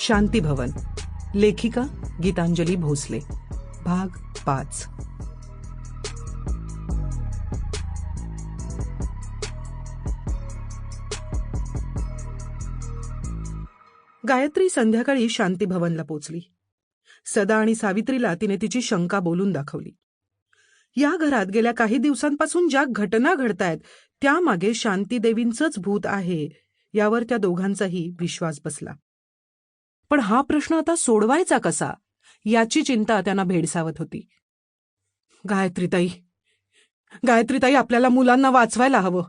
शांती भवन लेखिका गीतांजली भोसले. भाग पाच. गायत्री संध्याकाळी शांती भवनला पोचली. सदा आणि सावित्रीला तिने तिची शंका बोलून दाखवली. या घरात गेल्या काही दिवसांपासून ज्या घटना घडतायत त्यामागे शांतीदेवींचंच भूत आहे यावर त्या दोघांचाही विश्वास बसला. पण हा प्रश्न आता सोडवायचा कसा? याची चिंता त्यांना भेडसावत होती. गायत्रीताई गायत्रीताई आपल्याला मुलांना वाचवायला हवं.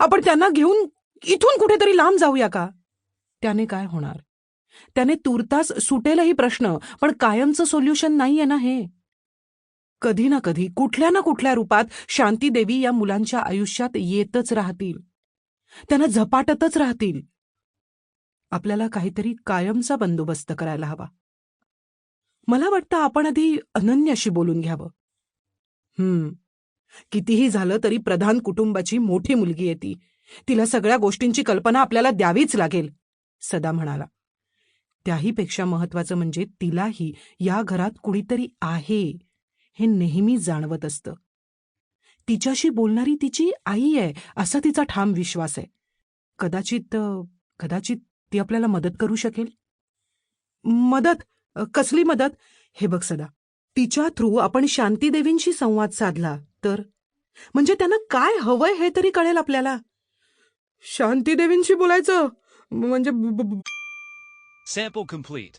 आपण त्यांना घेऊन इथून कुठेतरी लांब जाऊया का? त्याने काय होणार? त्याने तुर्तास सुटेलही प्रश्न पण कायमचं सोल्युशन नाहीये ना हे. कधी ना कधी कुठल्या ना कुठल्या रूपात शांतीदेवी या मुलांच्या आयुष्यात येतच राहतील. त्यांना झपाटतच राहतील. आपल्याला काहीतरी कायमचा बंदोबस्त करायला हवा. मला वाटतं आपण आधी अनन्याशी बोलून घ्यावं. हम्म. कितीही झालं तरी प्रधान कुटुंबाची मोठी मुलगी आहे ती. तिला सगळ्या गोष्टींची कल्पना आपल्याला द्यावीच लागेल सदा म्हणाला. त्याहीपेक्षा महत्वाचं म्हणजे तिलाही या घरात कुणीतरी आहे हे नेहमी जाणवत असतं. तिच्याशी बोलणारी तिची आई आहे असा तिचा ठाम विश्वास आहे. कदाचित कदाचित ती आपल्याला मदत करू शकेल? मदत? कसली मदत? हे बघ सदा तिच्या थ्रू आपण शांतीदेवींशी संवाद साधला तर? म्हणजे त्यांना काय हवंय हे तरी कळेल आपल्याला? शांतीदेवींशी बोलायचं? म्हणजे ब- ब- Sample complete.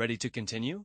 Ready to continue?